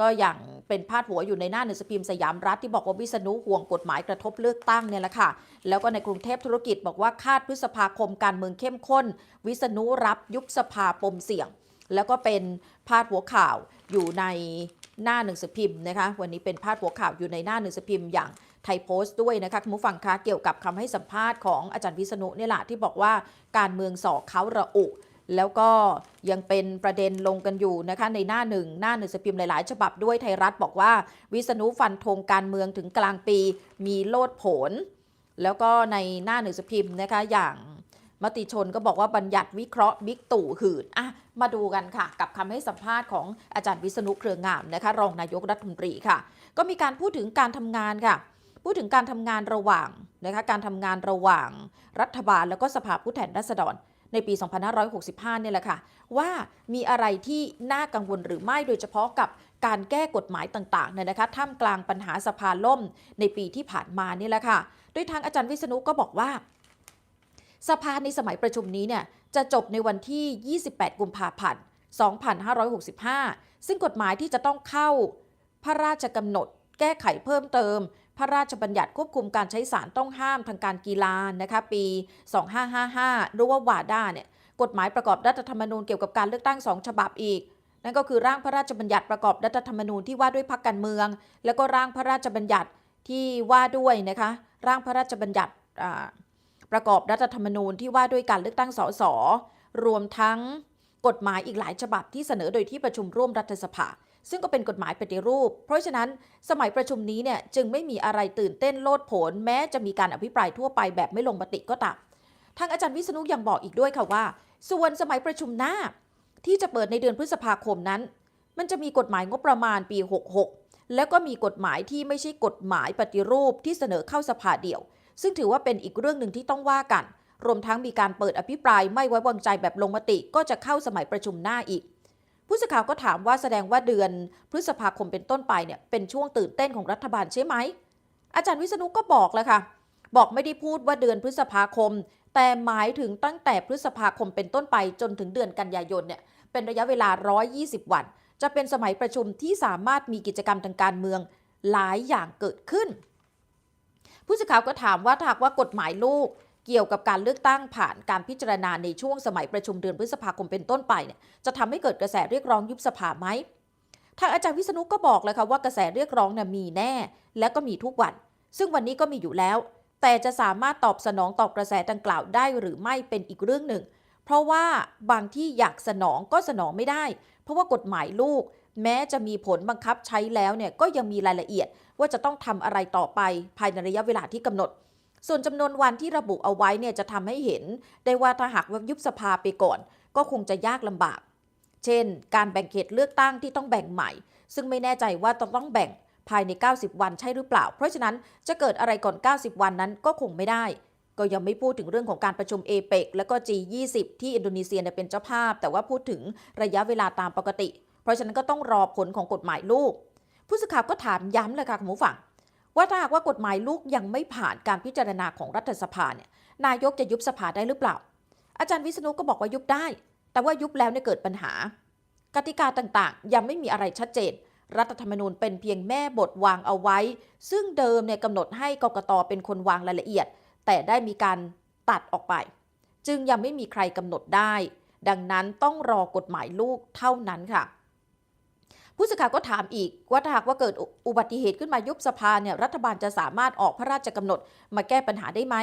ก็อย่างเป็นพาดหัวอยู่ในหน้าหนังสือพิมพ์สยามรัฐที่บอกว่าวิษณุห่วงกฎหมายกระทบเลือกตั้งเนี่ยแหละค่ะ แล้วก็ในกรุงเทพธุรกิจบอกว่าคาดพฤษภาคมการเมืองเข้มข้น วิษณุรับยุบสภาปมเสี่ยง แล้วก็เป็นพาดหัวข่าวอยู่ในหน้าหนังสือพิมพ์นะคะ วันนี้เป็นพาดหัวข่าวอยู่ในหน้าหนังสือพิมพ์อย่างไทยโพสต์ด้วยนะคะคุณผู้ฟังคะเกี่ยวกับคำให้สัมภาษณ์ของอาจารย์วิษณุเนี่ยแหละที่บอกว่าการเมืองสอกเขาระอุ แล้วก็ยังเป็นประเด็นลงกันอยู่นะคะในหน้าหนึ่งหน้าหนังสือพิมพ์หลาย ๆ ฉบับด้วยไทยรัฐบอกว่า วิษณุฟันธงการเมืองถึงกลางปีมีโลดโผนแล้วก็ในหน้าหนังสือพิมพ์นะคะอย่างมติชนก็บอกว่าบัญญัติวิเคราะห์บิ๊กตู่หืนอะมาดูกันค่ะ กับคำให้สัมภาษณ์ของอาจารย์วิษณุเครืองามนะคะ รองนายกรัฐมนตรีค่ะ ก็มีการพูดถึงการทำงานค่ะ พูดถึงการทำงานระหว่างนะคะการทำงานระหว่างรัฐบาลแล้วก็สภาผู้แทนราษฎร ในปี 2565 เนี่ยแหละค่ะ ว่ามีอะไรที่น่ากังวลหรือไม่โดยเฉพาะกับการแก้กฎหมายต่างๆเนี่ยนะคะท่ามกลางปัญหาสภาล่มในปีที่ผ่านมานี่แหละค่ะ โดยทางอาจารย์วิษณุก็บอกว่า สภาในสมัยประชุมนี้เนี่ยจะจบในวันที่ 28 กุมภาพันธ์ 2565 ซึ่งกฎหมายที่จะต้องเข้าพระราชกำหนดแก้ไขเพิ่มเติม ระราชบัญญัติควบคุมการใช้สารต้องห้ามทางการกีฬานะคะปี 2555หรือว่าวาด้าเนี่ยกฎหมายประกอบรัฐธรรมนูญเกี่ยวกับการเลือกตั้ง2ฉบับอีก นั่นก็คือร่างพระราชบัญญัติประกอบรัฐธรรมนูญที่ว่าด้วยพรรคการเมือง แล้วก็ร่างพระราชบัญญัติที่ว่าด้วยนะคะร่างพระราชบัญญัติประกอบรัฐธรรมนูญที่ว่าด้วยการเลือกตั้งสสรวมทั้งกฎหมายอีกหลายฉบับที่เสนอโดยที่ประชุมร่วมรัฐสภา ซึ่งก็เป็นกฎหมายปฏิรูป เพราะฉะนั้นสมัยประชุมนี้เนี่ยจึงไม่มีอะไรตื่นเต้นโลดโผนแม้จะมีการอภิปรายทั่วไปแบบไม่ลงมติก็ตามทางอาจารย์วิษณุยังบอกอีกด้วยค่ะว่า ส่วนสมัยประชุมหน้า ที่จะเปิดในเดือนพฤษภาคมนั้น มันจะมีกฎหมายงบประมาณปี 66 แล้วก็มีกฎหมายที่ไม่ใช่กฎหมายปฏิรูปที่เสนอเข้าสภาเดี่ยว ซึ่งถือว่าเป็นอีกเรื่องหนึ่งที่ต้องว่ากัน รวมทั้งมีการเปิดอภิปรายไม่ไว้วางใจแบบลงมติก็จะเข้าสมัยประชุมหน้าอีก ผู้สื่อข่าวก็ถามว่าแสดงว่าเดือนพฤษภาคมเป็นต้นไปเนี่ยเป็นช่วงตื่นเต้นของรัฐบาลใช่ไหม อาจารย์วิษณุก็บอกแล้วค่ะ บอกไม่ได้พูดว่าเดือนพฤษภาคม แต่หมายถึงตั้งแต่พฤษภาคมเป็นต้นไปจนถึงเดือนกันยายนเนี่ยเป็นระยะเวลา 120 วัน จะเป็นสมัยประชุมที่สามารถมีกิจกรรมทางการเมืองหลายอย่างเกิดขึ้น ผู้สื่อข่าวก็ถามว่าถ้าหากว่ากฎหมายลูก เกี่ยวกับการเลือกตั้งผ่านการพิจารณาในช่วงสมัยประชุมเดือนพฤษภาคมเป็นต้นไปเนี่ยจะทำให้เกิดกระแสเรียกร้องยุบสภาไหมทางอาจารย์วิษณุก็บอกเลยค่ะว่ากระแสเรียกร้องเนี่ยมีแน่ และก็มีทุกวัน ซึ่งวันนี้ก็มีอยู่แล้ว แต่จะสามารถตอบสนองต่อกระแสดังกล่าวได้หรือไม่เป็นอีกเรื่องหนึ่ง เพราะว่าบางที่อยากสนองก็สนองไม่ได้ เพราะว่ากฎหมายลูก แม้จะมีผลบังคับใช้แล้วเนี่ยก็ยังมีรายละเอียดว่าจะต้องทำอะไรต่อไปภายในระยะเวลาที่กำหนด ส่วนจำนวนวันที่ระบุเอาไว้เนี่ยจะทำให้เห็น ได้ว่าถ้าหากว่ายุบสภาไปก่อน ก็คงจะยากลำบาก เช่น การแบ่งเขตเลือกตั้งที่ต้องแบ่งใหม่ ซึ่งไม่แน่ใจว่าจะต้องแบ่งภายใน 90 วันใช่หรือเปล่า เพราะฉะนั้นจะเกิดอะไรก่อน 90 วันนั้นก็คงไม่ได้ ก็ยังไม่พูดถึงเรื่องของการประชุมเอเปกและก็ G20 ที่อินโดนีเซียเป็นเจ้าภาพ แต่ว่าพูดถึงระยะเวลาตามปกติ เพราะฉะนั้นก็ต้องรอผลของกฎหมายลูก ผู้สื่อข่าวก็ถามย้ำเลยค่ะคุณผู้ฟัง ว่าถ้าหากว่ากฎหมายลูกยังไม่ผ่านการพิจารณาของรัฐสภาเนี่ยนายกจะยุบสภาได้หรือเปล่า อาจารย์วิษณุก็บอกว่ายุบได้ แต่ว่ายุบแล้วเนี่ยเกิดปัญหา กติกาต่างๆ ยังไม่มีอะไรชัดเจน รัฐธรรมนูญเป็นเพียงแม่บทวางเอาไว้ ซึ่งเดิมเนี่ยกำหนดให้กกตเป็นคนวางรายละเอียด แต่ได้มีการตัดออกไป จึงยังไม่มีใครกำหนดได้ ดังนั้นต้องรอกฎหมายลูกเท่านั้นค่ะ ผู้สื่อข่าวก็ถามอีกว่าถ้าหากว่าเกิดอุบัติเหตุขึ้นมายุบสภาเนี่ยรัฐบาลจะสามารถออกพระราชกำหนดมาแก้ปัญหาได้ไหม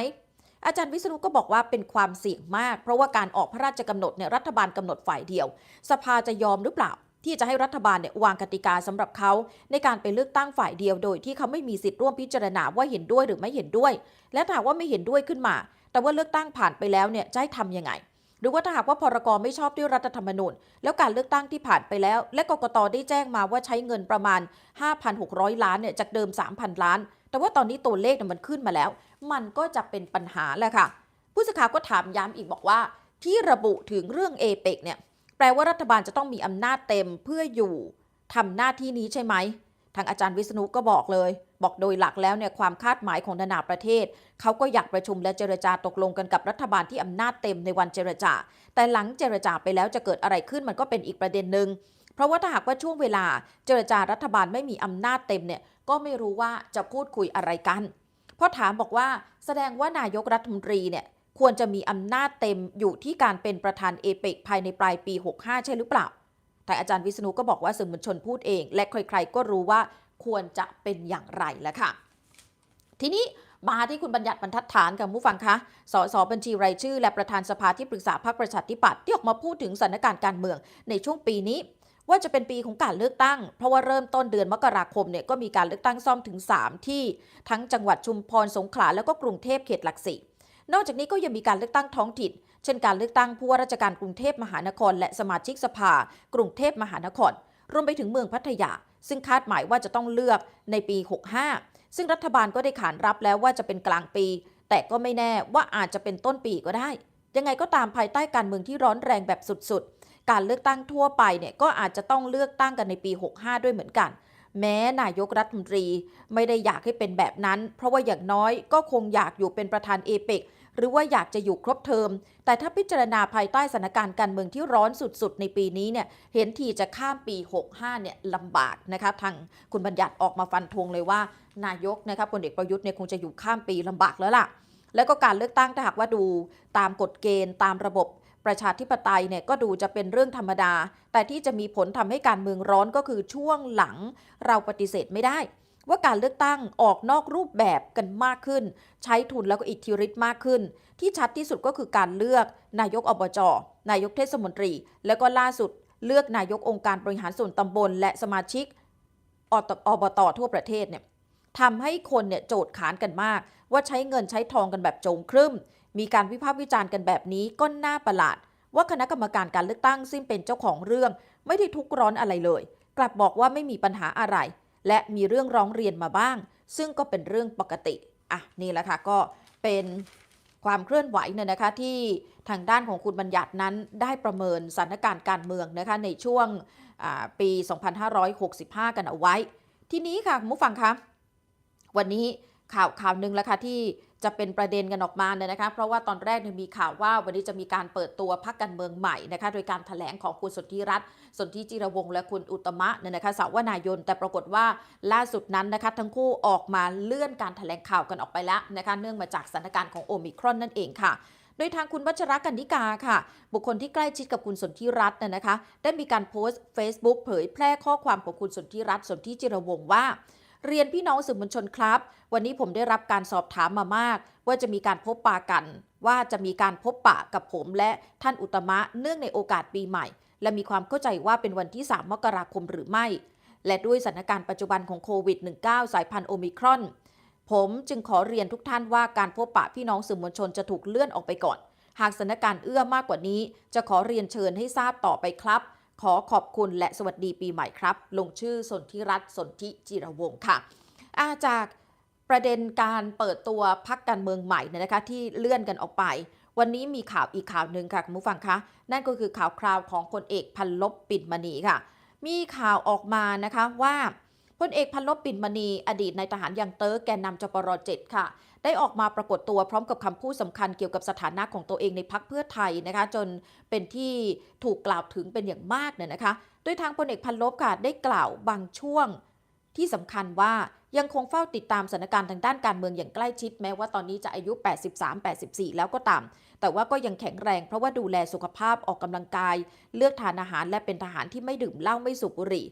อาจารย์วิษณุก็บอกว่าเป็นความเสี่ยงมาก เพราะว่าการออกพระราชกำหนดเนี่ยรัฐบาลกำหนดฝ่ายเดียว สภาจะยอมหรือเปล่า ที่จะให้รัฐบาลเนี่ยวางกติกาสำหรับเขา ในการไปเลือกตั้งฝ่ายเดียวโดย ที่เขาไม่มีสิทธิ์ร่วมพิจารณาว่าเห็นด้วยหรือไม่เห็นด้วย และถ้าหากว่าไม่เห็นด้วยขึ้นมา แต่ว่าเลือกตั้งผ่านไปแล้วเนี่ยจะให้ทำยังไง หรือว่าถ้าหากว่าพรกรไม่ชอบด้วยรัฐธรรมนูญ แล้วการเลือกตั้งที่ผ่านไปแล้ว และกกตได้แจ้งมาว่าใช้เงินประมาณ 5,600 ล้านเนี่ยจากเดิม 3,000 ล้าน แต่ว่าตอนนี้ตัวเลขมันขึ้นมาแล้ว มันก็จะเป็นปัญหาแหละค่ะ ผู้สื่อข่าวก็ถามย้ำอีกบอกว่า ที่ระบุถึงเรื่องเอเปกเนี่ยแปลว่ารัฐบาลจะต้องมีอำนาจเต็มเพื่ออยู่ทำหน้าที่นี้ใช่ไหมางอาจารย์วิษณุก็บอกเลย บอกโดยหลักแล้วเนี่ยความคาดหมายของนานาประเทศ เขาก็อยากประชุมและเจรจาตกลงกันกับรัฐบาลที่อำนาจเต็มในวันเจรจา แต่หลังเจรจาไปแล้วจะเกิดอะไรขึ้นมันก็เป็นอีกประเด็นหนึ่งเพราะว่าถ้าหากว่าช่วงเวลาเจรจารัฐบาลไม่มีอำนาจเต็มเนี่ยก็ไม่รู้ว่าจะพูดคุยอะไรกันพราะถามบอกว่าแสดงว่านายกรัฐมนตรีเนี่ยควรจะมีอำนาจเต็มอยู่ที่การเป็นประธานเอเปกภายในปลายปี 65 ใช่หรือเปล่า แต่อาจารย์วิษณุก็บอกว่าสื่อมวลชนพูดเอง และใครๆก็รู้ว่าควรจะเป็นอย่างไรแล้วค่ะ ทีนี้มาที่คุณบัญญัติบรรทัดฐานค่ะผู้ฟังคะ สสบัญชีรายชื่อ และประธานสภาที่ปรึกษาพรรคประชาธิปัตย์ที่ออกมาพูดถึงสถานการณ์การเมืองในช่วงปีนี้ ว่าจะเป็นปีของการเลือกตั้ง เพราะว่าเริ่มต้นเดือนมกราคมเนี่ยก็มีการเลือกตั้งซ่อมถึง 3 ที่ทั้งจังหวัดชุมพรสงขลาแล้วก็กรุงเทพเขตหลักสี่ นอกจากนี้ก็ยังมีการเลือกตั้งท้องถิ่น เช่นการเลือกตั้งผู้ว่าราชการกรุงเทพมหานคร และสมาชิกสภา กรุงเทพมหานคร รวมไปถึงเมืองพัทยา ซึ่งคาดหมายว่าจะต้องเลือกในปี 65 ซึ่งรัฐบาลก็ได้ขานรับแล้วว่าจะเป็นกลางปี แต่ก็ไม่แน่ว่าอาจจะเป็นต้นปีก็ได้ ยังไงก็ตามภายใต้การเมืองที่ร้อนแรงแบบสุดๆ การเลือกตั้งทั่วไปเนี่ยก็อาจจะต้องเลือกตั้งกันในปี 65 ด้วยเหมือนกันแม้นายกรัฐมนตรีไม่ได้อยากให้เป็นแบบนั้น เพราะว่าอย่างน้อยก็คงอยากอยู่เป็นประธานเอเปก หรือว่าอยากจะอยู่ครบเทอม แต่ถ้าพิจารณาภายใต้สถานการณ์การเมืองที่ร้อนสุดๆ ในปีนี้เนี่ยเห็นทีจะข้ามปี 65เนี่ยลำบากนะคะทางคุณบัญญัติออกมาฟันธงเลยว่า นายกนะคะพลเอกประยุทธ์เนี่ยคงจะอยู่ข้ามปีลำบากแล้วล่ะ แล้วก็การเลือกตั้งถ้าหากว่าดูตามกฎเกณฑ์ตามระบบประชาธิปไตยเนี่ยก็ดูจะเป็นเรื่องธรรมดา แต่ที่จะมีผลทำให้การเมืองร้อนก็คือช่วงหลังเราปฏิเสธไม่ได้ ว่าการเลือกตั้งออกนอกรูปแบบกันมากขึ้น ใช้ทุนแล้วก็อิทธิฤทธิ์มากขึ้น ที่ชัดที่สุดก็คือการเลือกนายกอบจนายกเทศมนตรี แล้วก็ล่าสุดเลือกนายกองค์การบริหารส่วนตำบล และสมาชิกอบตทั่วประเทศเนี่ยทำให้คนเนี่ยโจดขานกันมาก ว่าใช้เงินใช้ทองกันแบบโจงครึ่มมีการวิพากษ์วิจารณ์กันแบบนี้ก็น่าประหลาด ว่าคณะกรรมการการเลือกตั้งซึ่งเป็นเจ้าของเรื่อง ไม่ได้ทุกข์ร้อนอะไรเลย กลับบอกว่าไม่มีปัญหาอะไร และมีเรื่องร้องเรียนมาบ้าง ซึ่งก็เป็นเรื่องปกติ อะ นี่แหละค่ะ ก็เป็นความเคลื่อนไหวเนี่ยนะคะที่ทางด้านของคุณบัญญัตินั้นได้ประเมินสถานการณ์การเมืองนะคะในช่วงปี 2565 กันเอาไว้ ทีนี้ค่ะคุณผู้ฟังคะวันนี้ข่าวข่าวหนึ่งแล้วค่ะที่ จะเป็นประเด็นกันออกมาเนี่ยนะคะ เพราะว่าตอนแรกเนี่ยมีข่าวว่าวันนี้จะมีการเปิดตัวพักการเมืองใหม่นะคะ โดยการถแถลงของคุณสนธิรัตน์สนธิจิรวงศ์และคุณอุตมะเนี่ยนะคะสาวนายน แต่ปรากฏว่าล่าสุดนั้นนะคะทั้งคู่ออกมาเลื่อนการถแถลงข่าวกันออกไปแล้วนะคะ เนื่องมาจากสถานการณ์ของโอมิครอนนั่นเองค่ะโดยทางคุณวัชรกันนิกาค่ะ บุคคลที่ใกล้ชิดกับคุณสนธิรัตน์นะคะ ได้มีการโพสต์ Facebook เผยแพร่ข้อความของคุณสนธิรัตน์สนธิจิรวงศ์ว่า เรียนพี่น้องสื่อมวลชนครับ วันนี้ผมได้รับการสอบถามมามาก ว่าจะมีการพบปะกัน ว่าจะมีการพบปะกับผมและท่านอุตมะเนื่องในโอกาสปีใหม่ และมีความเข้าใจว่าเป็นวันที่ 3 มกราคมหรือไม่ และด้วยสถานการณ์ปัจจุบันของโควิด -19 สายพันธุ์โอมิครอนผมจึงขอเรียนทุกท่านว่าการพบปะพี่น้องสื่อมวลชนจะถูกเลื่อนออกไปก่อน หากสถานการณ์เอื้อมากกว่านี้ จะขอเรียนเชิญให้ทราบต่อไปครับ ขอขอบคุณและสวัสดีปีใหม่ครับ ลงชื่อสนธิรัตน์สนธิจิรวงศ์ค่ะอาจากประเด็นการเปิดตัวพักการเมืองใหม่เนี่ยนะคะที่เลื่อนกันออกไป วันนี้มีข่าวอีกข่าวหนึ่งค่ะคุณผู้ฟังคะ นั่นก็คือข่าวคราวของพลเอกพันลบปิ่นมณีค่ะ มีข่าวออกมานะคะว่าพลเอกพันลบปิ่นมณี อดีตนายทหารยังเตอร์แกนนำจปรเจ็ดค่ะ ได้ออกมาปรากฏตัวพร้อมกับคำพูดสำคัญเกี่ยวกับสถานะของตัวเองในพักเพื่อไทยนะคะ จนเป็นที่ถูกกล่าวถึงเป็นอย่างมากเนี่ยนะคะ โดยทางพลเอกพันลบค่ะได้กล่าวบางช่วงที่สำคัญว่ายังคงเฝ้าติดตามสถานการณ์ทางด้านการเมืองอย่างใกล้ชิด แม้ว่าตอนนี้จะอายุ 83-84 แล้วก็ตาม แต่ว่าก็ยังแข็งแรงเพราะว่าดูแลสุขภาพออกกำลังกาย เลือกทานอาหารและเป็นทหารที่ไม่ดื่มเหล้าไม่สูบบุหรี่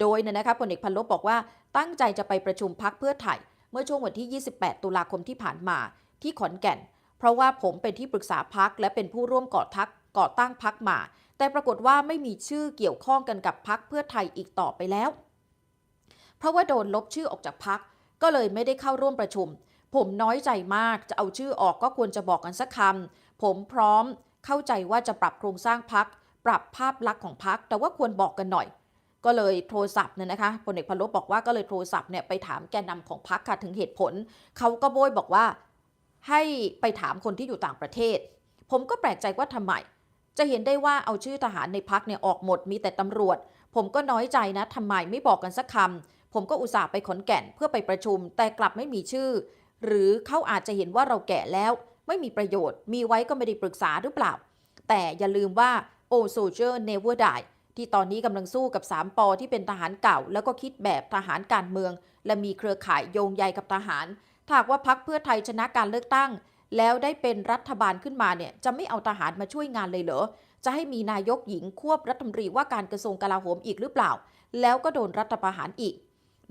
โดยเนี่ยนะคะพลเอกพันลบบอกว่าตั้งใจจะไปประชุมพักเพื่อไทย เมื่อช่วงวันที่ 28 ตุลาคมที่ผ่านมาที่ขอนแก่น เพราะว่าผมเป็นที่ปรึกษาพักและเป็นผู้ร่วมก่อทักก่อตั้งพักมา แต่ปรากฏว่าไม่มีชื่อเกี่ยวข้องกันกับพักเพื่อไทยอีกต่อไปแล้ว เพราะว่าโดนลบชื่อออกจากพักก็เลยไม่ได้เข้าร่วมประชุม ผมน้อยใจมากจะเอาชื่อออกก็ควรจะบอกกันสักคำผมพร้อมเข้าใจว่าจะปรับโครงสร้างพัก ปรับภาพลักษณ์ของพัก แต่ว่าควรบอกกันหน่อย ก็เลยโทรศัพท์เนี่ยนะคะพลเอกพลบบอกว่าก็เลยโทรศัพท์เนี่ยไปถามแกนนำของพักค่ะถึงเหตุผล เขาก็โบยบอกว่าให้ไปถามคนที่อยู่ต่างประเทศ ผมก็แปลกใจว่าทำไม จะเห็นได้ว่าเอาชื่อทหารในพักเนี่ยออกหมดมีแต่ตำรวจ ผมก็น้อยใจนะทำไมไม่บอกกันสักคำผมก็อุตส่าห์ไปขอนแก่นเพื่อไปประชุม แต่กลับไม่มีชื่อ หรือเขาอาจจะเห็นว่าเราแก่แล้ว ไม่มีประโยชน์ มีไว้ก็ไม่ได้ปรึกษาหรือเปล่า แต่อย่าลืมว่า o soldier never die ที่ตอนนี้กำลังสู้กับ 3 ปอที่เป็นทหารเก่า แล้วก็คิดแบบทหารการเมือง และมีเครือข่ายโยงใยกับทหารถ้าหากว่าพักเพื่อไทยชนะการเลือกตั้ง แล้วได้เป็นรัฐบาลขึ้นมาเนี่ยจะไม่เอาทหารมาช่วยงานเลยเหรอจะให้มีนายกหญิงควบรัฐมนตรีว่าการกระทรวงกลาโหมอีกหรือเปล่า แล้วก็โดนรัฐประหารอีก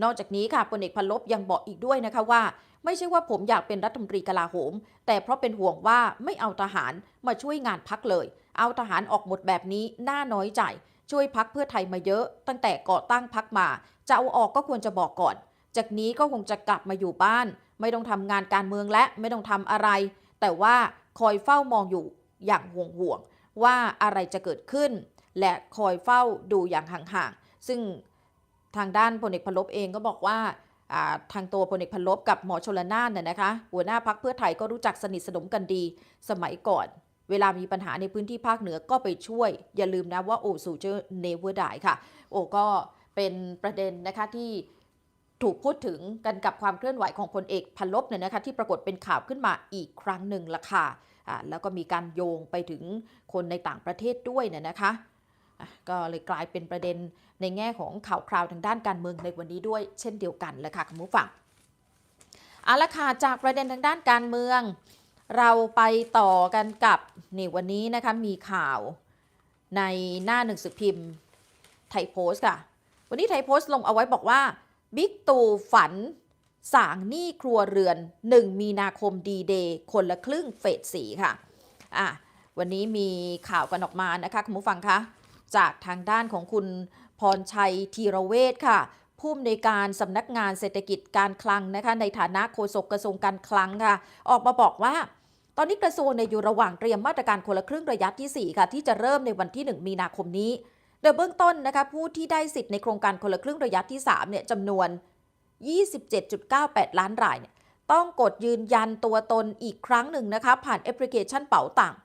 นอกจากนี้ค่ะพลเอกพันลบยังบอกอีกด้วยนะคะว่า ไม่ใช่ว่าผมอยากเป็นรัฐมนตรีกลาโหม แต่เพราะเป็นห่วงว่าไม่เอาทหารมาช่วยงานพักเลย เอาทหารออกหมดแบบนี้น่าน้อยใจ ช่วยพักเพื่อไทยมาเยอะ ตั้งแต่ก่อตั้งพักมา จะเอาออกก็ควรจะบอกก่อน จากนี้ก็คงจะกลับมาอยู่บ้าน ไม่ต้องทำงานการเมืองและไม่ต้องทำอะไร แต่ว่าคอยเฝ้ามองอยู่อย่างห่วงห่วงว่าอะไรจะเกิดขึ้น และคอยเฝ้าดูอย่างห่างๆ ซึ่งทางด้านพลเอกพลบเองก็บอกว่าอ่าทางตัวพลเอกพลบกับหมอชลนานเนี่ยนะคะ หัวหน้าพักเพื่อไทยก็รู้จักสนิทสนมกันดีสมัยก่อน เวลามีปัญหาในพื้นที่ภาคเหนือก็ไปช่วย อย่าลืมนะว่าโอซูเจอร์เนเวอร์ได้ค่ะ โอก็เป็นประเด็นนะคะที่ถูกพูดถึงกันกับความเคลื่อนไหวของพลเอกพันลบเนี่ยนะคะที่ปรากฏเป็นข่าวขึ้นมาอีกครั้งหนึ่งละค่ะอ่าแล้วก็มีการโยงไปถึงคนในต่างประเทศด้วยเนี่ยนะคะก็เลยกลายเป็นประเด็นในแง่ของข่าวคราวทางด้านการเมืองในวันนี้ด้วยเช่นเดียวกันแหละค่ะคุณผู้ฟังเอาละค่ะจากประเด็นทางด้านการเมือง เราไปต่อกันกับนี่วันนี้นะคะมีข่าวในหน้าหนึ่งสือพิมพ์ไทยโพสต์ค่ะ วันนี้ไทยโพสต์ลงเอาไว้บอกว่าบิ๊กตู่ฝันสางหนี้ครัวเรือน 1 มีนาคมดีเดย์คนละครึ่งเฟสสีค่ะอะ วันนี้มีข่าวกันออกมานะคะคุณผู้ฟังคะจากทางด้านของคุณพรชัยธีรเวชค่ะ ผู้อำนวยการสำนักงานเศรษฐกิจการคลังนะคะในฐานะโฆษกกระทรวงการคลังค่ะ ออกมาบอกว่า ตอนนี้กระทรวงในอยู่ระหว่างเตรียมมาตรการคนละครึ่งระยะที่ 4 ค่ะ ที่จะเริ่มในวันที่ 1 มีนาคมนี้ โดยเบื้องต้นนะคะผู้ที่ได้สิทธิ์ในโครงการคนละครึ่งระยะที่3เนี่ยจำนวน 27.98 ล้านรายเนี่ยต้องกดยืนยันตัวตนอีกครั้งหนึ่งนะคะผ่านแอปพลิเคชันเป๋าตังค์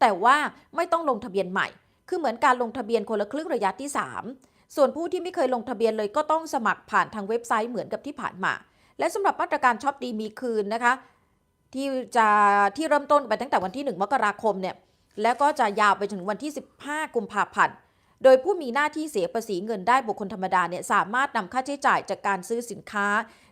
แต่ว่าไม่ต้องลงทะเบียนใหม่ คือเหมือนการลงทะเบียนคนละครึ่งระยะที่ 3 ส่วนผู้ที่ไม่เคยลงทะเบียนเลยก็ต้องสมัครผ่านทางเว็บไซต์เหมือนกับที่ผ่านมา และสำหรับมาตรการช็อปดีมีคืนนะคะ ที่จะที่เริ่มต้นไปตั้งแต่วันที่ 1 มกราคมเนี่ยแล้วก็จะยาวไปถึงวันที่ 15 กุมภาพันธ์ โดยผู้มีหน้าที่เสียภาษีเงินได้บุคคลธรรมดาเนี่ยสามารถนำค่าใช้จ่ายจากการซื้อสินค้า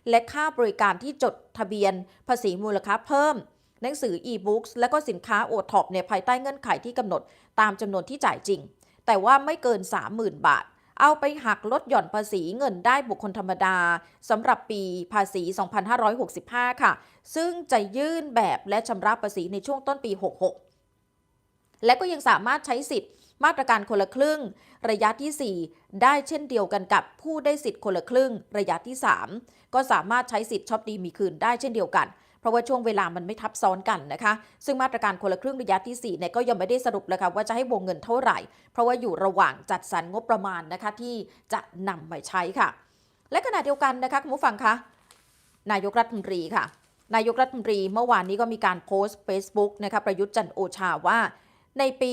และค่าบริการที่จดทะเบียนภาษีมูลค่าเพิ่ม หนังสือ e-books และก็สินค้าโอท็อปเนี่ยภายใต้เงื่อนไขที่กำหนดตามจำนวนที่จ่ายจริง แต่ว่าไม่เกิน 30,000 บาท เอาไปหักลดหย่อนภาษีเงินได้บุคคลธรรมดาสำหรับปีภาษี 2565 ค่ะ ซึ่งจะยื่นแบบและชำระภาษีในช่วงต้นปี 66 และก็ยังสามารถใช้สิทธิ์มาตรการคนละครึ่ง ระยะที่ 4 ได้เช่นเดียวกันกับผู้ได้สิทธิ์คนละครึ่ง ระยะที่ 3 ก็สามารถใช้สิทธิ์ช็อปดีมีคืนได้เช่นเดียวกัน ราะว่าช่วงเวลามันไม่ทับซ้อนกันนะคะ ซึ่งมาตรการคนละครึ่งระยะที่4เนี่ยก็ยังไม่ได้สรุปเลยค่ะว่าจะให้วงเงินเท่าไหร่ เพราะว่าอยู่ระหว่างจัดสรรงบประมาณนะคะที่จะนำมาใช้ค่ะ และขณะเดียวกันนะคะคุณผู้ฟังคะนายกรัฐมนตรีค่ะ นายกรัฐมนตรีเมื่อวานนี้ก็มีการโพสต์ Facebook นะคะประยุทธ์จันโอชาว่าในปี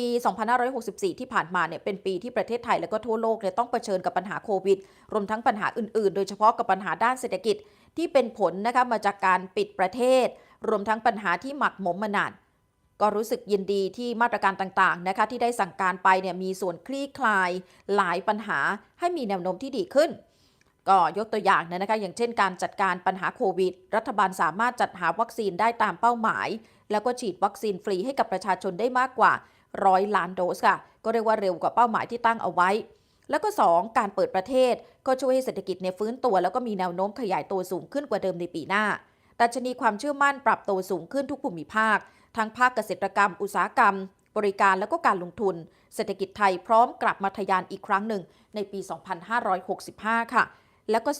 2564 ที่ผ่านมาเนี่ยเป็นปีที่ประเทศไทยและก็ทั่วโลกเนี่ยต้องเผชิญกับปัญหาโควิด รวมทั้งปัญหาอื่นๆ โดยเฉพาะกับปัญหาด้านเศรษฐกิจ ที่เป็นผลนะคะมาจากการปิดประเทศ รวมทั้งปัญหาที่หมักหมมมานานก็รู้สึกยินดีที่มาตรการต่างๆนะคะที่ได้สั่งการไปเนี่ยมีส่วนคลี่คลายหลายปัญหาให้มีแนวโน้มที่ดีขึ้น ก็ยกตัวอย่างนะคะอย่างเช่นการจัดการปัญหาโควิด รัฐบาลสามารถจัดหาวัคซีนได้ตามเป้าหมาย แล้วก็ฉีดวัคซีนฟรีให้กับประชาชนได้มากกว่าร้อยล้านโดสค่ะ ก็เรียกว่าเร็วกว่าเป้าหมายที่ตั้งเอาไว้ แล้วก็ 2 การเปิดประเทศ ก็ช่วยให้เศรษฐกิจเนี่ยฟื้นตัว แล้วก็มีแนวโน้มขยายตัวสูงขึ้นกว่าเดิมในปีหน้าแต่ชนีความเชื่อมั่นปรับตัวสูงขึ้นทุกภูมิภาค ทั้งภาคเกษตรกรรม อุตสาหกรรม บริการแล้วก็การลงทุน เศรษฐกิจไทยพร้อมกลับมาทะยานอีกครั้งหนึ่งในปี 2565 ค่ะ แล้วก็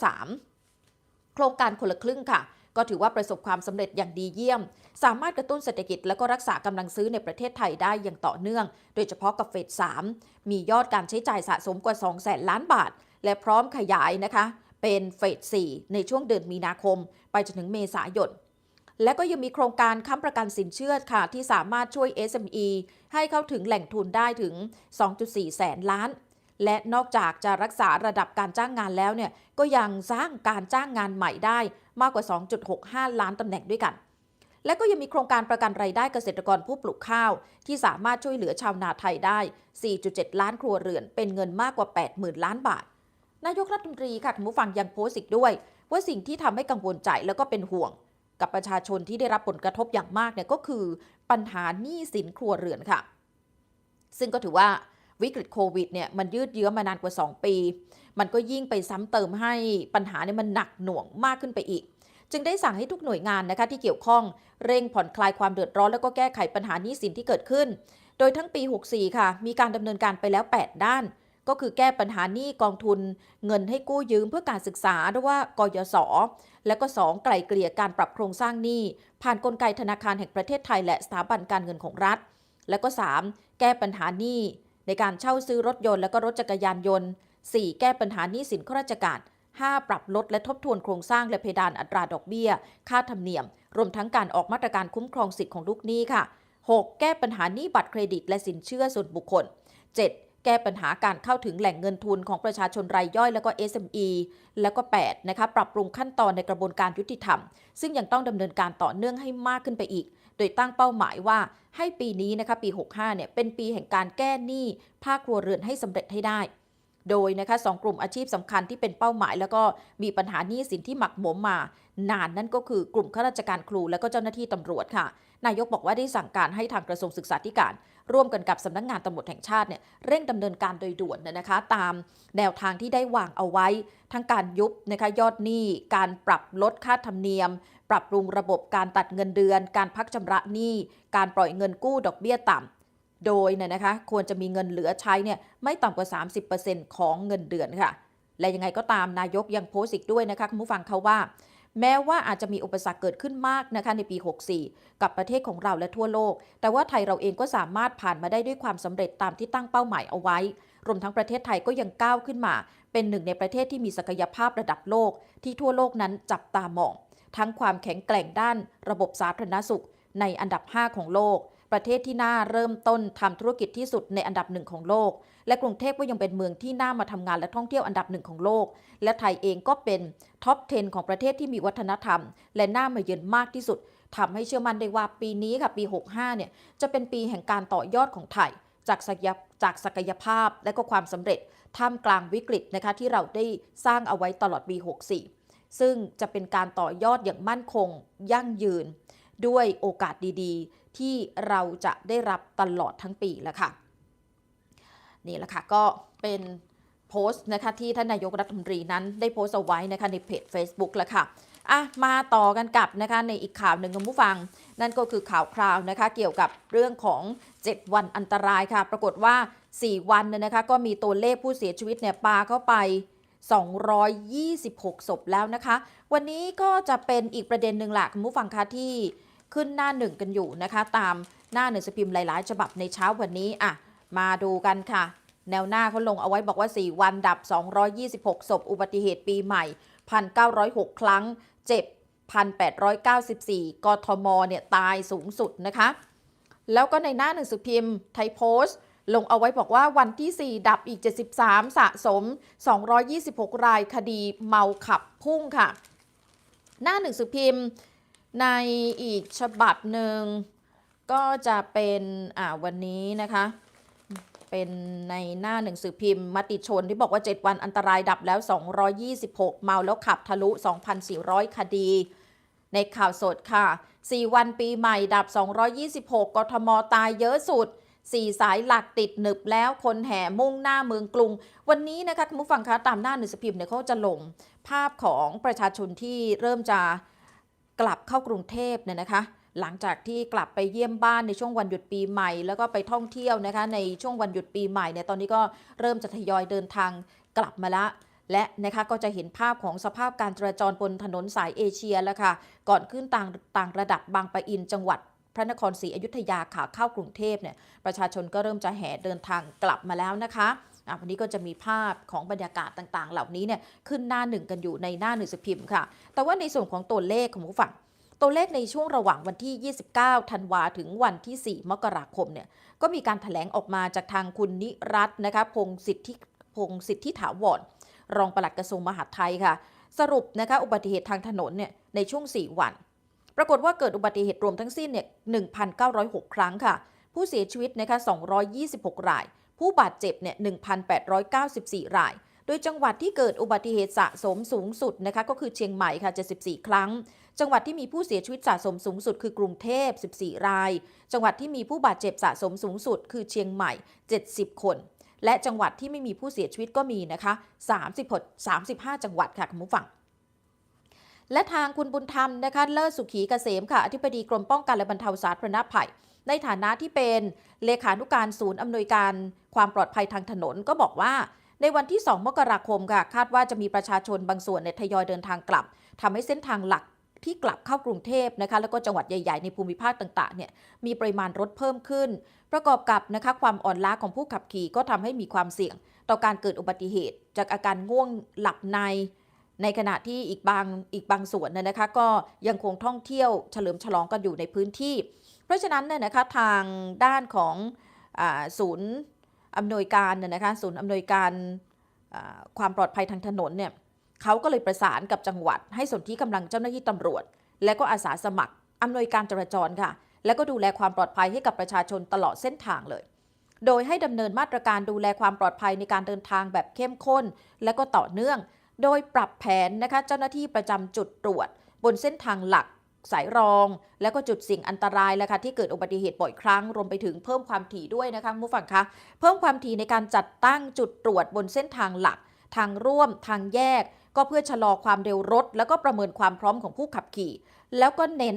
3 โครงการคนละครึ่งค่ะ ก็ถือว่าประสบความสำเร็จอย่างดีเยี่ยม สามารถกระตุ้นเศรษฐกิจและก็รักษากำลังซื้อในประเทศไทยได้อย่างต่อเนื่อง โดยเฉพาะกับเฟส3มียอดการใช้จ่ายสะสมกว่า2แสนล้านบาท และพร้อมขยายนะคะเป็นเฟส4ในช่วงเดือนมีนาคม ไปจนถึงเมษายนและก็ยังมีโครงการค้ำประกันสินเชื่อค่ะ ที่สามารถช่วย SME ให้เข้าถึงแหล่งทุนได้ถึง 2.4 แสนล้าน และนอกจากจะรักษาระดับการจ้างงานแล้วเนี่ยก็ยังสร้างการจ้างงานใหม่ได้มากกว่า 2.65 ล้านตำแหน่งด้วยกัน และก็ยังมีโครงการประกันรายได้เกษตรกรผู้ปลูกข้าว ที่สามารถช่วยเหลือชาวนาไทยได้ 4.7 ล้านครัวเรือน เป็นเงินมากกว่า 80,000 ล้านบาท นายกรัฐมนตรีค่ะคุณผู้ฟังยังโพสต์อีกด้วย ว่าสิ่งที่ทำให้กังวลใจแล้วก็เป็นห่วง กับประชาชนที่ได้รับผลกระทบอย่างมากเนี่ยก็คือ ปัญหาหนี้สินครัวเรือนค่ะ ซึ่งก็ถือว่า วิกฤตโควิดเนี่ยมันยืดเยื้อมานานกว่า 2 ปี มันก็ยิ่งไปซ้ำเติมให้ปัญหาเนี่ยมันหนักหน่วงมากขึ้นไปอีก จึงได้สั่งให้ทุกหน่วยงานนะคะที่เกี่ยวข้องเร่งผ่อนคลายความเดือดร้อนแล้วก็แก้ไขปัญหาหนี้สินที่เกิดขึ้น โดยทั้งปี 64 ค่ะ มีการดำเนินการไปแล้ว 8 ด้าน ก็คือแก้ปัญหาหนี้กองทุน เงินให้กู้ยืมเพื่อการศึกษาหรือว่ากยศและก็ 2 ไกลเกลี่ยการปรับโครงสร้างหนี้ผ่านนกลไกธนาคารแห่งประเทศไทย และสถาบันการเงินของรัฐ และก็ 3 แก้ปัญหาหนี้ ในการเช่าซื้อรถยนต์และก็รถจักรยานยนต์ 4 แก้ปัญหาหนี้สินข้าราชการ 5 ปรับลดและทบทวนโครงสร้างและเพดานอัตราดอกเบี้ย ค่าธรรมเนียม รวมทั้งการออกมาตรการคุ้มครองสิทธิ์ของลูกหนี้ค่ะ 6. แก้ปัญหาหนี้บัตรเครดิตและสินเชื่อส่วนบุคคล 7. แก้ปัญหาการเข้าถึงแหล่งเงินทุนของประชาชนรายย่อยแล้วก็ SME แล้วก็ 8. นะคะปรับปรุงขั้นตอนในกระบวนการยุติธรรม ซึ่งยังต้องดำเนินการต่อเนื่องให้มากขึ้นไปอีก โดยตั้งเป้าหมายว่าให้ปีนี้นะคะปี 65 เนี่ยเป็นปีแห่งการแก้หนี้ภาคครัวเรือนให้สำเร็จให้ได้ โดยนะคะสองกลุ่มอาชีพสำคัญที่เป็นเป้าหมาย แล้วก็มีปัญหาหนี้สินที่หมักหมมมา นานนั่นก็คือกลุ่มข้าราชการครูและก็เจ้าหน้าที่ตำรวจค่ะ นายกบอกว่าได้สั่งการให้ทางกระทรวงศึกษาธิการ ร่วมกันกับสำนักงงานตำรวจแห่งชาติเนี่ยเร่งดำเนินการโดยด่วนนะคะ ตามแนวทางที่ได้วางเอาไว้ ทั้งการยุบนะคะยอดหนี้การปรับลดค่าธรรมเนียม ปรับปรุงระบบการตัดเงินเดือน การพักชำระหนี้ การปล่อยเงินกู้ดอกเบี้ยต่ำ โดยเนี่ยนะคะควรจะมีเงินเหลือใช้เนี่ยไม่ต่ำกว่า 30%ของเงินเดือนค่ะ และยังไงก็ตามนายกยังโพสต์อีกด้วยนะคะคุณผู้ฟังเขาว่า แม้ว่าอาจจะมีอุปสรรคเกิดขึ้นมากนะคะในปี 64 กับประเทศของเราและทั่วโลก แต่ว่าไทยเราเองก็สามารถผ่านมาได้ด้วยความสำเร็จตามที่ตั้งเป้าหมายเอาไว้ รวมทั้งประเทศไทยก็ยังก้าวขึ้นมา เป็นหนึ่งในประเทศที่มีศักยภาพระดับโลก ที่ทั่วโลกนั้นจับตามอง ทั้งความแข็งแกร่งด้านระบบสาธารณสุข ในอันดับ 5 ของโลก ประเทศที่น่าเริ่มต้นทำธุรกิจที่สุดในอันดับหนึ่งของโลก และกรุงเทพก็ยังเป็นเมืองที่น่ามาทำงานและท่องเที่ยวอันดับหนึ่งของโลก และไทยเองก็เป็นท็อป 10 ของประเทศที่มีวัฒนธรรม และน่ามาเยือนมากที่สุดทำให้เชื่อมั่นได้ว่าปีนี้ค่ะปี 65 เนี่ยจะเป็นปีแห่งการต่อยอดของไทยจากศักยจากศักยภาพและก็ความสำเร็จท่ามกลางวิกฤตนะคะที่เราได้สร้างเอาไว้ตลอดปี 64 ซึ่งจะเป็นการต่อยอดอย่างมั่นคง ยั่งยืน ด้วยโอกาสดีๆ ที่เราจะได้รับตลอดทั้งปีแล้วค่ะ นี่แหละค่ะ ก็เป็นโพสต์นะคะที่ท่านนายกรัฐมนตรีนั้นได้โพสต์เอาไว้นะคะในเพจ Facebook แล้วค่ะอะมาต่อกันกับนะคะในอีกข่าวหนึ่งคุณผู้ฟัง นั่นก็คือข่าวคราวนะคะเกี่ยวกับเรื่องของ 7 วันอันตรายค่ะ ปรากฏว่า 4 วันเนี่ยนะคะก็มีตัวเลขผู้เสียชีวิตเนี่ยปาเข้าไป 226 ศพแล้วนะคะ วันนี้ก็จะเป็นอีกประเด็นหนึ่งแหละคุณผู้ฟังคะที่ขึ้นหน้าหนึ่งกันอยู่นะคะ ตามหน้าหนึ่งสพิมพ์หลาย ๆ ฉบับในเช้าวันนี้อะมาดูกันค่ะ แนวหน้าเขาลงเอาไว้บอกว่า 4 วันดับ 226 ศพ อุบัติเหตุปีใหม่ 1,906 ครั้ง เจ็บ 1,894 กทม เนี่ยตายสูงสุดนะคะ แล้วก็ในหน้าหนังสือพิมพ์ไทยโพสต์ ลงเอาไว้บอกว่าวันที่ 4 ดับอีก 73 สะสม 226 รายคดีเมาขับพุ่งค่ะ หน้าหนังสือพิมพ์ในอีกฉบับหนึ่งก็จะเป็นอ่าวันนี้นะคะ เป็นในหน้าหนังสือพิมพ์มติชนที่บอกว่า 7 วันอันตรายดับแล้ว 226 เมาแล้วขับทะลุ 2,400 คดี ในข่าวสดค่ะ 4 วันปีใหม่ดับ 226 กทมตายเยอะสุด 4สายหลักติดหนึบแล้วคนแห่มุ่งหน้าเมืองกรุง วันนี้นะคะคุณผู้ฟังคะตามหน้าหนังสือพิมพ์เนี่ยเขาจะลงภาพของประชาชนที่เริ่มจะกลับเข้ากรุงเทพเนี่ยนะคะ หลังจากที่กลับไปเยี่ยมบ้านในช่วงวันหยุดปีใหม่ แล้วก็ไปท่องเที่ยวนะคะในช่วงวันหยุดปีใหม่เนี่ยตอนนี้ก็เริ่มจะทยอยเดินทางกลับมาละและนะคะก็จะเห็นภาพของสภาพการจราจรบนถนนสายเอเชียแล้วค่ะ ก่อนขึ้นต่างต่างระดับบางปะอินจังหวัด พระนครศรีอยุธยาขาเข้ากรุงเทพเนี่ยประชาชนก็เริ่มจะแห่เดินทางกลับมาแล้วนะคะอะวันนี้ก็จะมีภาพของบรรยากาศต่างๆ เหล่านี้เนี่ยขึ้นหน้าหนึ่งกันอยู่ในหน้าหนึ่งสือพิมพ์ค่ะ แต่ว่าในส่วนของตัวเลขของผู้ฟังตัวเลขในช่วงระหว่างวันที่ 29 ธันวาถึงวันที่ 4 มกราคมเนี่ยก็มีการถแถลงออกมาจากทางคุณนิรัตน์นะคะพงศิทธิพงศิทธิถาวรรองปลัดกระทรวงมหาดไทยค่ะ สรุปนะคะอุบัติเหตุทางถนนเนี่ยในช่วง 4 วัน ปรากฏว่าเกิดอุบัติเหตุรวมทั้งสิ้นเนี่ย1,906 ครั้งค่ะ ผู้เสียชีวิตนะคะ226 ราย ผู้บาดเจ็บเนี่ย1,894 ราย โดยจังหวัดที่เกิดอุบัติเหตุสะสมสูงสุดนะคะก็คือเชียงใหม่ค่ะ 74 ครั้ง จังหวัดที่มีผู้เสียชีวิตสะสมสูงสุดคือกรุงเทพ 14 ราย จังหวัดที่มีผู้บาดเจ็บสะสมสูงสุด คือเชียงใหม่ 70 คน และจังหวัดที่ไม่มีผู้เสียชีวิตก็มีนะคะ 36 35 จังหวัดค่ะคุณผู้ฟัง และทางคุณบุญธรรมนะคะเลิศสุขีเกษมค่ะอธิบดีกรมป้องกันและบรรเทาสาธารณภัย ในฐานะที่เป็นเลขานุการศูนย์อำนวยการความปลอดภัยทางถนนก็บอกว่าในวันที่ 2 มกราคมค่ะ คาดว่าจะมีประชาชนบางส่วนเนี่ยทยอยเดินทางกลับทำให้เส้นทางหลักที่กลับเข้ากรุงเทพนะคะ แล้วก็จังหวัดใหญ่ ๆ ในภูมิภาคต่างๆเนี่ยมีปริมาณรถเพิ่มขึ้น ประกอบกับนะคะความอ่อนล้าของผู้ขับขี่ก็ทำให้มีความเสี่ยง ต่อการเกิดอุบัติเหตุ จากอาการง่วงหลับใน ในขณะที่อีกบางอีกบางส่วนเนี่ยนะคะ ก็ยังคงท่องเที่ยวเฉลิมฉลองกันอยู่ในพื้นที่ เพราะฉะนั้นเนี่ยนะคะทางด้านของศูนย์อำนวยการเนี่ยนะคะศูนย์อำนวยการความปลอดภัยทางถนนเนี่ยเขาก็เลยประสานกับจังหวัด ให้สนที่กำลังเจ้าหน้าที่ตำรวจ และก็อาสาสมัครอำนวยการจราจรค่ะ และก็ดูแลความปลอดภัยให้กับประชาชนตลอดเส้นทางเลย โดยให้ดำเนินมาตรการดูแลความปลอดภัยในการเดินทางแบบเข้มข้น และก็ต่อเนื่อง โดยปรับแผนนะคะเจ้าหน้าที่ประจำจุดตรวจ บนเส้นทางหลัก สายรอง แล้วก็จุดสิ่งอันตรายแล้วค่ะที่เกิดอุบัติเหตุบ่อยครั้ง รวมไปถึงเพิ่มความถี่ด้วยนะคะผู้ฟังคะเพิ่มความถี่ในการจัดตั้งจุดตรวจบนเส้นทางหลัก ทางร่วม ทางแยก ก็เพื่อชะลอความเร็วรถ แล้วก็ประเมินความพร้อมของผู้ขับขี่ แล้วก็เน้น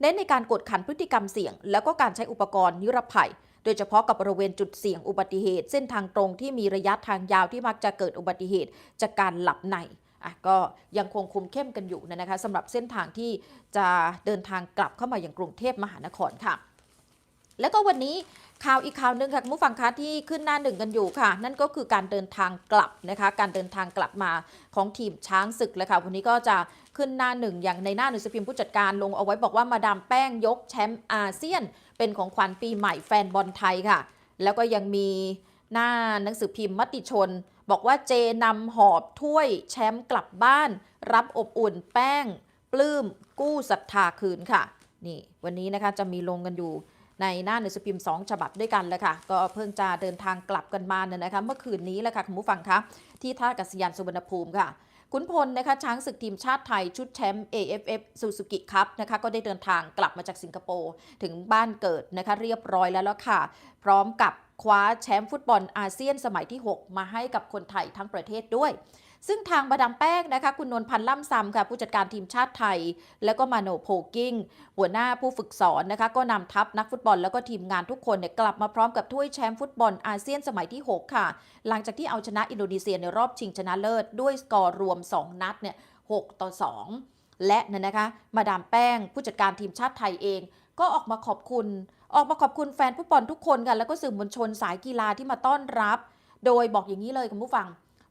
เน้นในการกดขันพฤติกรรมเสี่ยง แล้วก็การใช้อุปกรณ์นิรภัย โดยเฉพาะกับบริเวณจุดเสี่ยงอุบัติเหตุ เส้นทางตรงที่มีระยะทางยาวที่มักจะเกิดอุบัติเหตุจากการหลับในอะก็ยังคงคุมเข้มกันอยู่นะคะสำหรับเส้นทางที่จะเดินทางกลับเข้ามาอย่างกรุงเทพมหานครค่ะ แล้วก็วันนี้ข่าวอีกข่าวหนึ่งค่ะคุณผู้ฟังคะที่ขึ้นหน้าหนึ่งกันอยู่ค่ะ นั่นก็คือการเดินทางกลับนะคะ การเดินทางกลับมาของทีมช้างศึกเลยค่ะวันนี้ก็จะขึ้นหน้าหนึ่งอย่างในหน้าหนังสือพิมพ์ผู้จัดการลงเอาไว้บอกว่ามาดามแป้งยกแชมป์อาเซียน เป็นของขวัญปีใหม่แฟนบอลไทยค่ะ แล้วก็ยังมีหน้าหนังสือพิมพ์มติชน บอกว่าเจนำหอบถ้วยแชมป์กลับบ้าน รับอบอุ่นแป้ง ปลื้ม กู้ศรัทธาคืนค่ะ นี่วันนี้นะคะจะมีลงกันอยู่ในหน้าหนังสือพิมพ์ 2 ฉบับด้วยกันเลยค่ะ ก็เพิ่งจะเดินทางกลับกันมาเนี่ยนะคะ เมื่อคืนนี้แหละค่ะคุณผู้ฟังคะที่ท่าอากาศยานสุวรรณภูมิค่ะ ขุนพลนะคะช้างศึกทีมชาติไทยชุดแชมป์ AFF Suzuki Cup นะคะก็ได้เดินทางกลับมาจากสิงคโปร์ถึงบ้านเกิดนะคะเรียบร้อยแล้วแล้วค่ะ พร้อมกับคว้าแชมป์ฟุตบอลอาเซียนสมัยที่ 6 มาให้กับคนไทยทั้งประเทศด้วย ซึ่งทางมาดามแป้งนะคะ คุณนวลพันธ์ล่ำซำค่ะ ผู้จัดการทีมชาติไทย แล้วก็มาโนโพกิ้ง หัวหน้าผู้ฝึกสอนนะคะ ก็นำทัพนักฟุตบอลแล้วก็ทีมงานทุกคนเนี่ยกลับมาพร้อมกับถ้วยแชมป์ฟุตบอลอาเซียนสมัยที่ 6 ค่ะ หลังจากที่เอาชนะอินโดนีเซียในรอบชิงชนะเลิศ ด้วยสกอร์รวม 2 นัดเนี่ย6ต่อ 2 และเนี่ยนะคะ มาดามแป้ง ผู้จัดการทีมชาติไทยเอง ก็ออกมาขอบคุณ ออกมาขอบคุณแฟนฟุตบอลทุกคนค่ะแล้วก็สื่อมวลชนสายกีฬาที่มาต้อนรับ โดยบอกอย่างนี้เลยคุณผู้ฟัง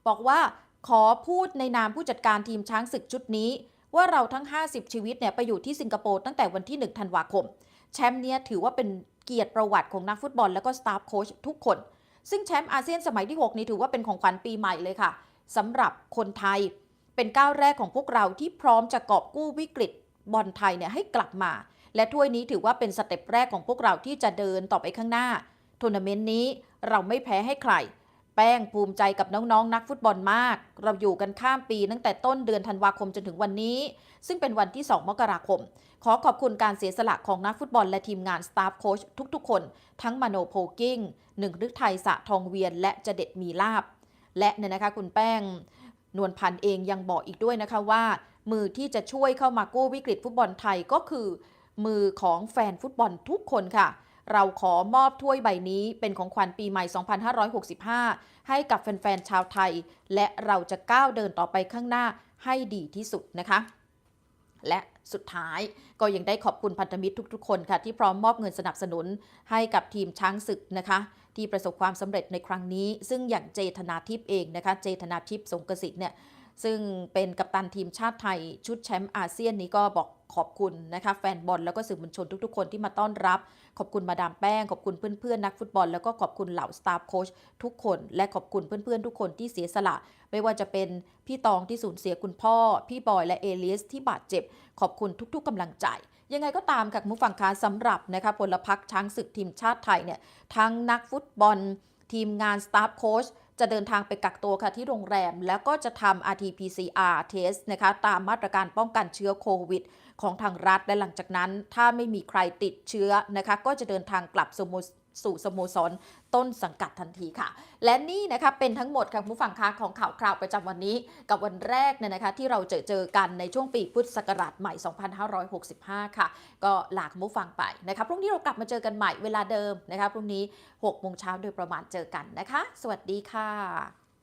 บอกว่า ขอพูดในนามผู้จัดการทีมช้างศึกชุดนี้ ว่าเราทั้ง 50 ชีวิตเนี่ยไปอยู่ที่สิงคโปร์ตั้งแต่วันที่ 1 ธันวาคม แชมป์เนี้ยถือว่าเป็นเกียรติประวัติของนักฟุตบอลแล้วก็สตาฟโค้ชทุกคน ซึ่งแชมป์อาเซียนสมัยที่ 6 นี้ถือว่าเป็นของขวัญปีใหม่เลยค่ะสำหรับคนไทย เป็นก้าวแรกของพวกเราที่พร้อมจะกอบกู้วิกฤตบอลไทยเนี่ยให้กลับมา และถ้วยนี้ถือว่าเป็นสเต็ปแรกของพวกเราที่จะเดินต่อไปข้างหน้าทัวร์นาเมนต์นี้เราไม่แพ้ให้ใคร ป้งภูมิใจกับน้องๆนักฟุตบอลมาก เราอยู่กันข้ามปีตั้งแต่ต้นเดือนธันวาคมจนถึงวันนี้ ซึ่งเป็นวันที่ 2 มกราคม ขอขอบคุณการเสียสละของนักฟุตบอลและทีมงานสตาฟโค้ชทุกๆ คน ทั้งมโนโพกิ้งหนึ่งฤทัยสะทองเวียน และจะเด็ดมีลาบ และเนี่ยนะคะคุณแป้ง นวลพันธ์เองยังบอกอีกด้วยนะคะว่า มือที่จะช่วยเข้ามากู้วิกฤตฟุตบอลไทยก็คือ มือของแฟนฟุตบอลทุกคนค่ะ เราขอมอบถ้วยใบนี้เป็นของขวัญปีใหม่ 2565 ให้กับแฟนๆ ชาวไทย และเราจะก้าวเดินต่อไปข้างหน้าให้ดีที่สุดนะคะ และสุดท้ายก็ยังได้ขอบคุณพันธมิตรทุก ๆ คนค่ะ ที่พร้อมมอบเงินสนับสนุนให้กับทีมช้างศึกนะคะ ที่ประสบความสำเร็จในครั้งนี้ ซึ่งอย่างเจธนาทิพย์เองนะคะ เจธนาทิพย์สงกสิทธิ์เนี่ย ซึ่งเป็นกัปตันทีมชาติไทยชุดแชมป์อาเซียนนี้ก็บอกขอบคุณนะคะแฟนบอลแล้วก็สื่อมวลชนทุกๆ คนที่มาต้อนรับ ขอบคุณมาดามแป้ง ขอบคุณเพื่อนๆนักฟุตบอล แล้วก็ขอบคุณเหล่าสตาฟโค้ชทุกคน และขอบคุณเพื่อนๆ ทุกคนที่เสียสละ ไม่ว่าจะเป็นพี่ตองที่สูญเสียคุณพ่อ พี่บอยและเอเลียสที่บาดเจ็บ ขอบคุณทุกๆกำลังใจ ยังไงก็ตามค่ะคุณผู้ฟังคะสำหรับนะคะพลพรรคช้างศึกทีมชาติไทยเนี่ยทั้งนักฟุตบอล ทีมงานสตาฟโค้ช จะเดินทางไปกักตัวค่ะที่โรงแรม แล้วก็จะทำ RT-PCR test นะคะตามมาตรการป้องกันเชื้อโควิดของทางรัฐและหลังจากนั้น ถ้าไม่มีใครติดเชื้อนะคะก็จะเดินทางกลับสโม สู่สโมสรต้นสังกัดทันทีค่ะ และนี่นะคะเป็นทั้งหมดค่ะผู้ฟังคะของข่าวคราวประจำวันนี้ กับวันแรกเนี่ยนะคะที่เราเจอเจอกันในช่วงปีพุทธศักราชใหม่ 2565 ค่ะ ก็ลาคุณผู้ฟังไปนะคะพรุ่งนี้เรากลับมาเจอกันใหม่เวลาเดิมนะคะพรุ่งนี้6โมงเช้าโดยประมาณเจอกันนะคะ สวัสดีค่ะ